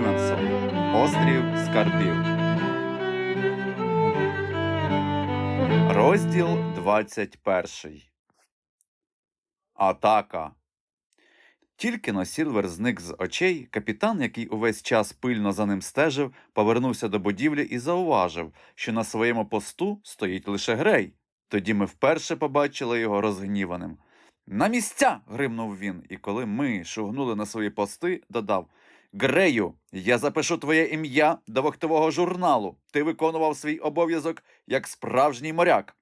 Стівенсон. Острів Скарбів. Розділ 21. Атака. Тільки но Сілвер зник з очей, капітан, який увесь час пильно за ним стежив, повернувся до будівлі і зауважив, що на своєму посту стоїть лише грей. Тоді ми вперше побачили його розгніваним. На місця. гримнув він, і коли ми шугнули на свої пости, додав Грею, я запишу твоє ім'я до вахтового журналу. Ти виконував свій обов'язок як справжній моряк.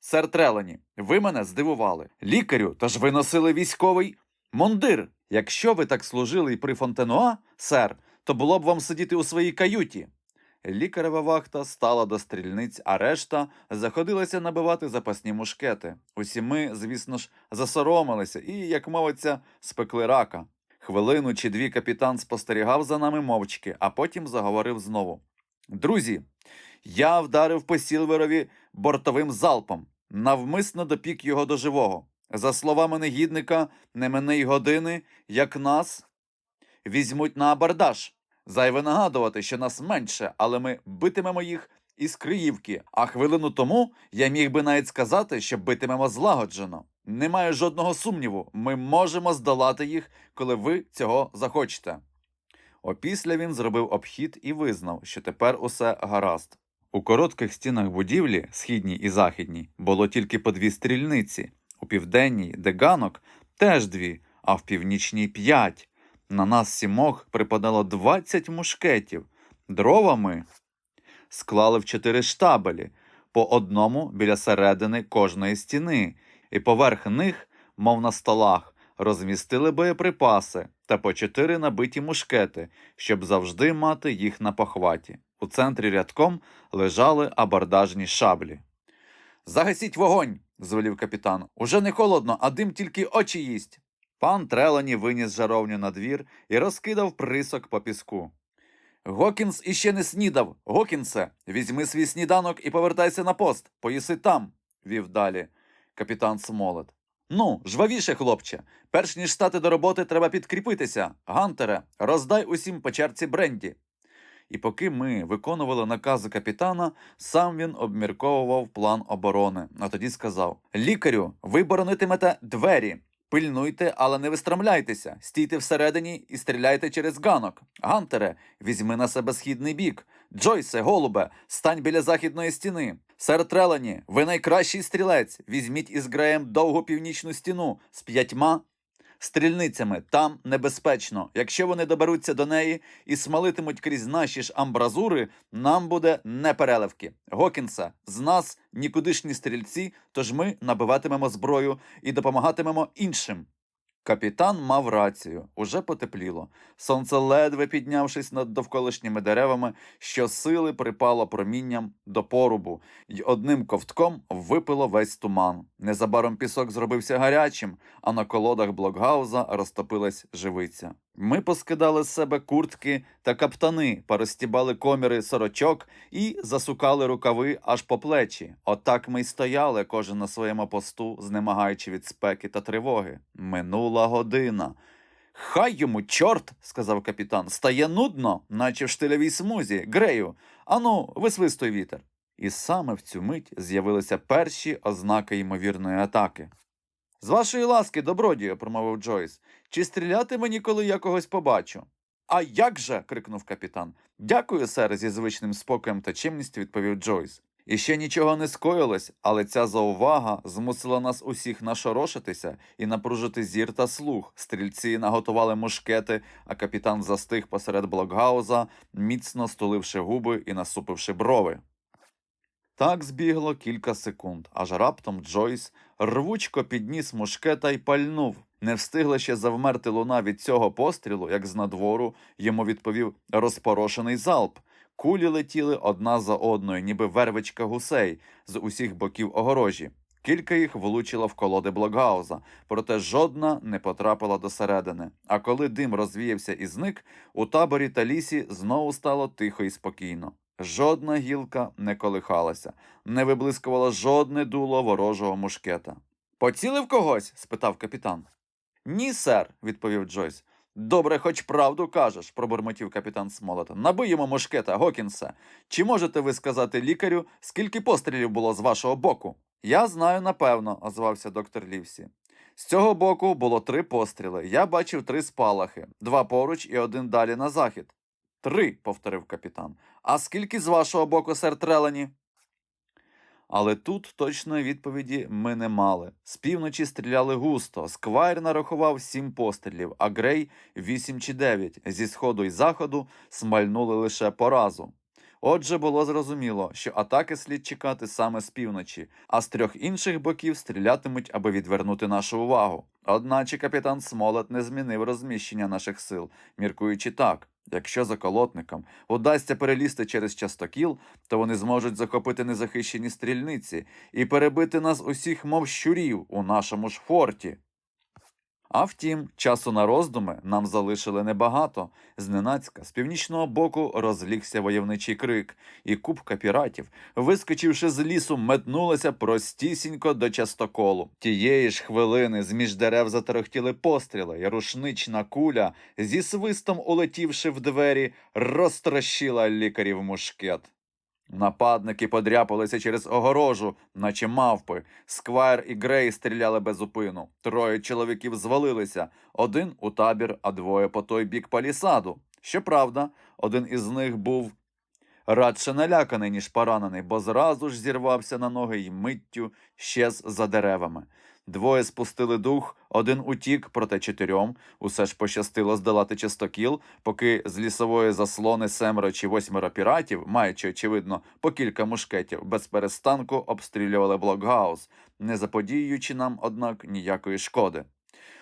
Сер Трелені, ви мене здивували. Лікарю, тож ви носили військовий мундир. Якщо ви так служили і при Фонтенуа, сер, то було б вам сидіти у своїй каюті. Лікарева вахта стала до стрільниць, а решта заходилася набивати запасні мушкети. Усі ми, звісно ж, засоромилися і, як мовиться, спекли рака. Хвилину чи дві капітан спостерігав за нами мовчки, а потім заговорив знову. Друзі, я вдарив по Сілверові бортовим залпом, навмисно допік його до живого. За словами негідника, не мине й години, як нас візьмуть на абордаж. Зайве нагадувати, що нас менше, але ми битимемо їх із Криївки. А хвилину тому я міг би навіть сказати, що битимемо злагоджено. Немає жодного сумніву, ми можемо здолати їх, коли ви цього захочете. Опісля він зробив обхід і визнав, що тепер усе гаразд. У коротких стінах будівлі, східній і західній, було тільки по дві стрільниці, у південній, де ганок, теж дві, а в північній п'ять. На нас сімох припадало 20 мушкетів. Дрова ми склали в чотири штабелі, по одному біля середини кожної стіни, і поверх них, мов на столах, розмістили боєприпаси та по чотири набиті мушкети, щоб завжди мати їх на похваті. У центрі рядком лежали абордажні шаблі. Загасіть вогонь, звелів капітан. Уже не холодно, а дим тільки очі їсть. Пан Трелані виніс жаровню на двір і розкидав присок по піску. Гокінс іще не снідав. Гокінсе, візьми свій сніданок і повертайся на пост. Поїси там, вів далі капітан Смолет. Ну, жвавіше, хлопче. Перш ніж стати до роботи, треба підкріпитися. Гантере, роздай усім по черці бренді. І поки ми виконували накази капітана, сам він обмірковував план оборони, а тоді сказав: Лікарю, ви боронитимете двері. Пильнуйте, але не вистромляйтеся. Стійте всередині і стріляйте через ганок. Гантере, візьми на себе східний бік. Джойсе, голубе, стань біля західної стіни. Сер Трелані, ви найкращий стрілець. Візьміть із Греєм довгу північну стіну з п'ятьма стрільницями. Там небезпечно. Якщо вони доберуться до неї і смалитимуть крізь наші ж амбразури, нам буде непереливки. Гокінса, з нас нікудишні стрільці, тож ми набиватимемо зброю і допомагатимемо іншим. Капітан мав рацію, уже потепліло. Сонце, ледве піднявшись над довколишніми деревами, щосили припало промінням до порубу, й одним ковтком випило весь туман. Незабаром пісок зробився гарячим, а на колодах блокгауза розтопилась живиця. Ми поскидали з себе куртки та каптани, порозтібали коміри сорочок і засукали рукави аж по плечі. Отак ми й стояли, кожен на своєму посту, знемагаючи від спеки та тривоги. Минула година. Хай йому, чорт, сказав капітан, стає нудно, наче в штилевій смузі. Грею, ану, висвистуй вітер. І саме в цю мить з'явилися перші ознаки ймовірної атаки. З вашої ласки, добродію, промовив Джойс. Чи стріляти мені, коли я когось побачу? А як же? крикнув капітан. Дякую, сер, зі звичним спокоєм та чимністю відповів Джойс. І ще нічого не скоїлось, але ця заувага змусила нас усіх нашорошитися і напружити зір та слух. Стрільці наготували мушкети, а капітан застиг посеред блокгауза, міцно стуливши губи і насупивши брови. Так збігло кілька секунд, аж раптом Джойс рвучко підніс мушкета й пальнув. Не встигла ще завмерти луна від цього пострілу, як з надвору йому відповів розпорошений залп. Кулі летіли одна за одною, ніби вервичка гусей з усіх боків огорожі. Кілька їх влучило в колоди блокгауза, проте жодна не потрапила до середини. А коли дим розвіявся і зник, у таборі та лісі знову стало тихо і спокійно. Жодна гілка не колихалася, не виблискувало жодне дуло ворожого мушкета. Поцілив когось? спитав капітан. Ні, сер, відповів Джойс. Добре, хоч правду кажеш, пробурмотів капітан Смолот. Набий йому мушкета, Гокінсе. Чи можете ви сказати лікарю, скільки пострілів було з вашого боку? Я знаю, напевно, озвався доктор Лівсі. З цього боку було три постріли. Я бачив три спалахи, два поруч і один далі на захід. Три, повторив капітан. А скільки з вашого боку, сер Трелані? Але тут точної відповіді ми не мали. З півночі стріляли густо. Сквайр нарахував сім пострілів, а Грей вісім чи дев'ять. Зі сходу й заходу смальнули лише по разу. Отже, було зрозуміло, що атаки слід чекати саме з півночі, а з трьох інших боків стрілятимуть, аби відвернути нашу увагу. Одначе капітан Смолет не змінив розміщення наших сил, міркуючи так. Якщо заколотникам удасться перелізти через частокіл, то вони зможуть захопити незахищені стрільниці і перебити нас усіх, мов щурів, у нашому ж форті. А втім, часу на роздуми нам залишили небагато. Зненацька з північного боку розлігся войовничий крик, і купка піратів, вискочивши з лісу, метнулася простісінько до частоколу. Тієї ж хвилини з між дерев заторохтіли постріли, і рушнична куля, зі свистом улетівши в двері, розтрощила лікарів мушкет. Нападники подряпалися через огорожу, наче мавпи. Сквайр і Грей стріляли без упину. Троє чоловіків звалилися. Один у табір, а двоє по той бік палісаду. Щоправда, один із них був радше наляканий, ніж поранений, бо зразу ж зірвався на ноги й миттю щез за деревами. Двоє спустили дух, один утік, проте чотирьом усе ж пощастило здолати частокіл, поки з лісової заслони семеро чи восьмеро піратів, маючи, очевидно, по кілька мушкетів, без перестанку обстрілювали блокгаус, не заподіюючи нам, однак, ніякої шкоди.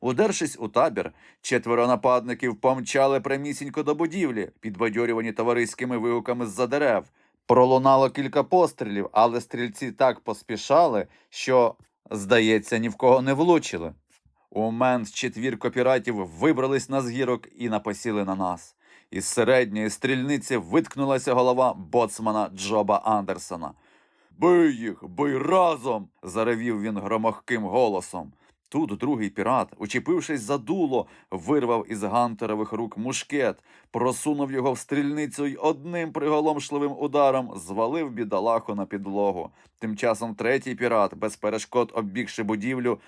Удершись у табір, четверо нападників помчали прямісінько до будівлі, підбадьорювані товариськими вигуками з-за дерев. Пролунало кілька пострілів, але стрільці так поспішали, що, здається, ні в кого не влучили. У мент четвірко піратів вибрались на згірок і напосіли на нас. Із середньої стрільниці виткнулася голова боцмана Джоба Андерсона. Бий їх, бий разом. заревів він громохким голосом. Тут другий пірат, учепившись за дуло, вирвав із гантерових рук мушкет, просунув його в стрільницю й одним приголомшливим ударом звалив бідолаху на підлогу. Тим часом третій пірат, без перешкод оббігши будівлю,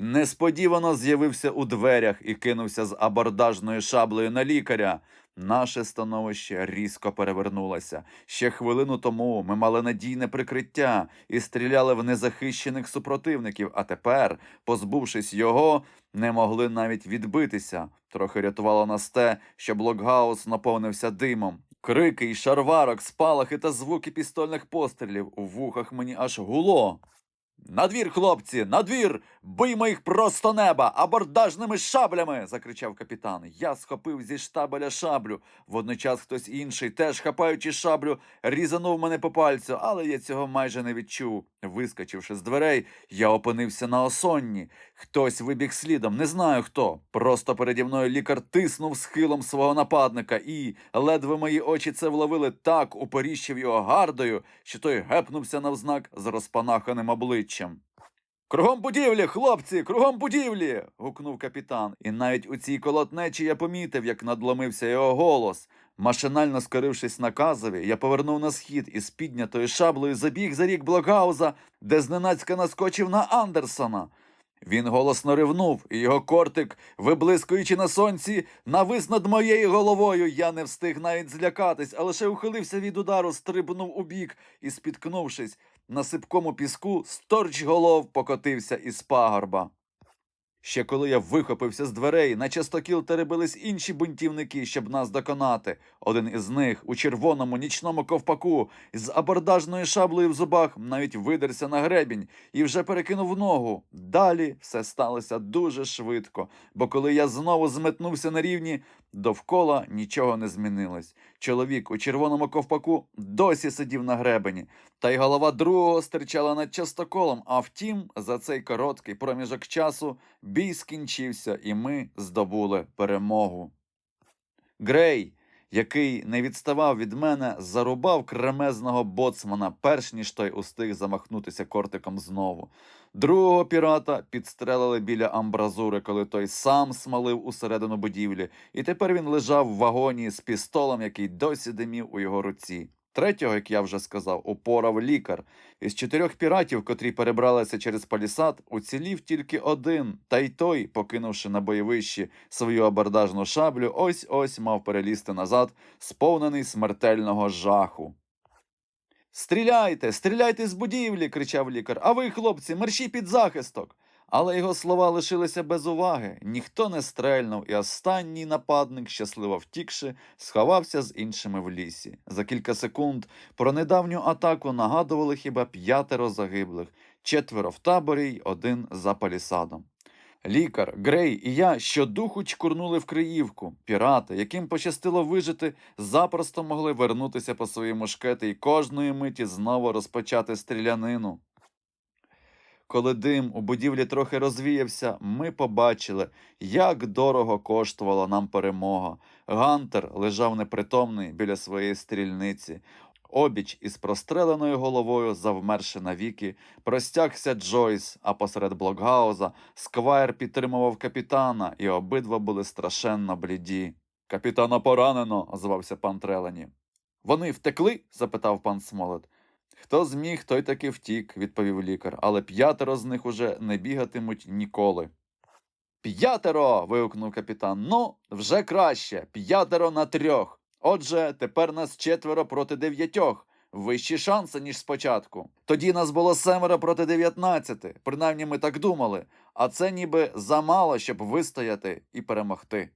несподівано з'явився у дверях і кинувся з абордажною шаблею на лікаря. Наше становище різко перевернулося. Ще хвилину тому ми мали надійне прикриття і стріляли в незахищених супротивників, а тепер, позбувшись його, не могли навіть відбитися. Трохи рятувало нас те, що блокгаус наповнився димом. Крики й шарварок, спалахи та звуки пістольних пострілів у вухах мені аж гуло. Надвір, хлопці, надвір! Биймо їх просто неба, абордажними шаблями. закричав капітан. Я схопив зі штабеля шаблю. Водночас хтось інший, теж хапаючи шаблю, різанув мене по пальцю, але я цього майже не відчув. Вискочивши з дверей, я опинився на осонні. Хтось вибіг слідом, не знаю хто. Просто переді мною лікар тиснув схилом свого нападника, і ледве мої очі це вловили так, упоріщив його гардою, що той гепнувся навзнак з розпанаханим обличчям. Кругом будівлі, хлопці, кругом будівлі. гукнув капітан. І навіть у цій колотнечі я помітив, як надломився його голос. Машинально скорившись наказові, я повернув на схід і з піднятою шаблею забіг за рік Блокгауза, де зненацька наскочив на Андерсона. Він голосно ривнув, і його кортик, виблискуючи на сонці, навис над моєю головою. Я не встиг навіть злякатись, а лише ухилився від удару, стрибнув у бік і, спіткнувшись на сипкому піску, сторч голов покотився із пагорба. Ще коли я вихопився з дверей, на частокіл теребились інші бунтівники, щоб нас доконати. Один із них у червоному нічному ковпаку з абордажною шаблею в зубах навіть видерся на гребінь і вже перекинув ногу. Далі все сталося дуже швидко, бо коли я знову зметнувся на рівні, довкола нічого не змінилось. Чоловік у червоному ковпаку досі сидів на гребені, та й голова другого стирчала над частоколом. А втім, за цей короткий проміжок часу бій скінчився, і ми здобули перемогу. Грей, який не відставав від мене, зарубав кремезного боцмана, перш ніж той устиг замахнутися кортиком знову. Другого пірата підстрелили біля амбразури, коли той сам смалив усередину будівлі, і тепер він лежав в вагоні з пістолем, який досі димів у його руці. Третього, як я вже сказав, упорав лікар. Із чотирьох піратів, котрі перебралися через палісад, уцілів тільки один, та й той, покинувши на бойовищі свою абордажну шаблю, ось ось мав перелізти назад, сповнений смертельного жаху. Стріляйте, стріляйте з будівлі, кричав лікар. А ви, хлопці, мерші під захисток. Але його слова лишилися без уваги. Ніхто не стрельнув, і останній нападник, щасливо втікши, сховався з іншими в лісі. За кілька секунд про недавню атаку нагадували хіба п'ятеро загиблих, четверо в таборі й один за палісадом. Лікар, Грей і я щодуху чкурнули в Криївку. Пірати, яким пощастило вижити, запросто могли вернутися по свої мушкети і кожної миті знову розпочати стрілянину. Коли дим у будівлі трохи розвіявся, ми побачили, як дорого коштувала нам перемога. Гантер лежав непритомний біля своєї стрільниці. Обіч із простреленою головою, завмерши навіки, простягся Джойс, а посеред блокгауза Сквайр підтримував капітана, і обидва були страшенно бліді. Капітана поранено, озвався пан Трелені. Вони втекли? запитав пан Смолет. Хто зміг, той таки втік, відповів лікар, але п'ятеро з них уже не бігатимуть ніколи. П'ятеро. вигукнув капітан. Ну, вже краще. П'ятеро на трьох. Отже, тепер нас четверо проти дев'ятьох. Вищі шанси, ніж спочатку. Тоді нас було семеро проти дев'ятнадцяти. Принаймні ми так думали, а це ніби замало, щоб вистояти і перемогти.